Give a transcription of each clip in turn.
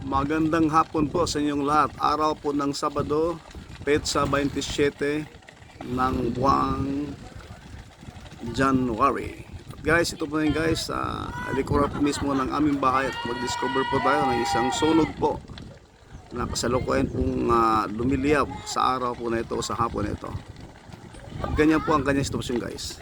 Magandang hapon po sa inyong lahat. Araw po ng Sabado, Petsa 27 ng buwang January. At guys, ito po yun guys, uh, alikuran po mismo ng aming bahay at mag-discover po tayo ng isang sunog po na kasalukuyan pong uh, lumiliyab sa araw po na ito sa hapon na ito. At ganyan po ang kanyang sitwasyon guys.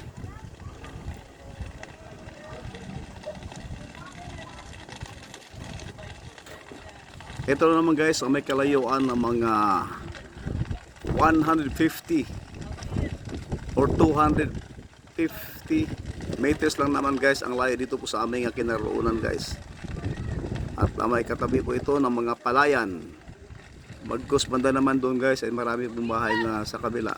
Ito na naman guys ang may kalayuan ng mga 150 or 250 meters lang naman guys ang layo dito po sa aming kinaroonan guys. At may katabi po ito ng mga palayan. Magkus banda naman doon guys ay marami pong bahay na sa kabila.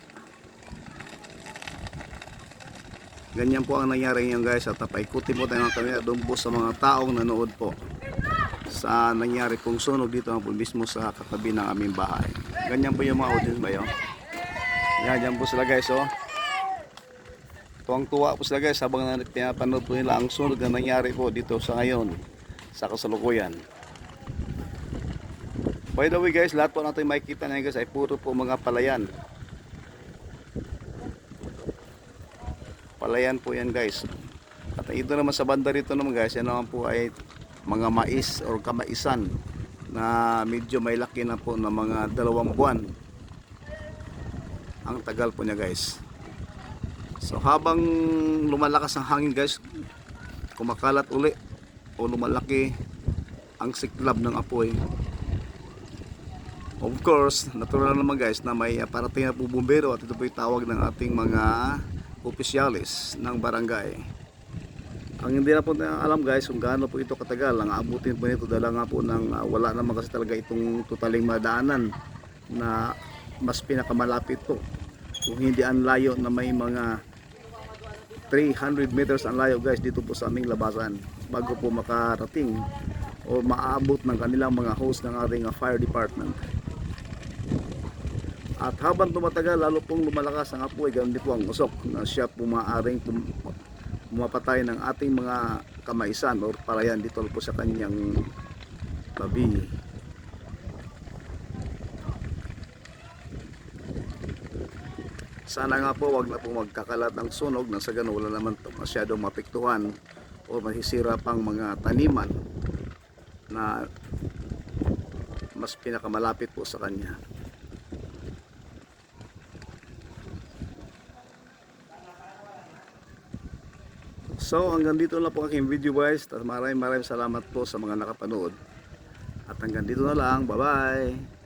Ganyan po ang nangyari ngayon guys at paikutin po tayo ng kamera doon po sa mga taong nanood po sa nangyari pong sunog dito po mismo sa katabi ng aming bahay. Ganyan po yung mga audience ba yun? Yan, yan po sila guys oh. Tuwang-tuwa po sila guys habang na- pinapanood po nila ang sunog na nangyari po dito sa ngayon sa kasalukuyan. By the way guys, lahat po natin makikita ngayon guys ay puro po mga palayan. Palayan po yan guys. At ito naman sa banda rito naman guys, yan naman po ay mga mais or kamaisan na medyo may laki na po na mga dalawang buwan. Ang tagal po niya guys. So habang lumalakas ang hangin guys, kumakalat uli o lumalaki ang siklab ng apoy. Of course, natural naman guys na may parating na po bumbero at ito po yung tawag ng ating mga opisyalis ng barangay. Ang hindi na po na alam guys kung gaano po ito katagal, ang abutin po nito dala nga po ng ah, wala naman kasi talaga itong totaling madaanan na mas pinakamalapit po. Kung hindi ang layo na may mga 300 meters ang layo guys dito po sa aming labasan bago po makarating o maaabot ng kanilang mga host ng ating ah, fire department. At habang tumatagal, lalo pong lumalakas ang apoy, ganun din po ang usok na siya po maaaring pumapatay ng ating mga kamaisan or palayan dito po sa kanyang tabi. Sana nga po wag na po magkakalat ng sunog na sa ganun wala naman to masyadong mapiktuhan o masisira pang mga taniman na mas pinakamalapit po sa kanya. So hanggang dito na po aking video guys. At maraming maraming salamat po sa mga nakapanood. At hanggang dito na lang. Bye bye.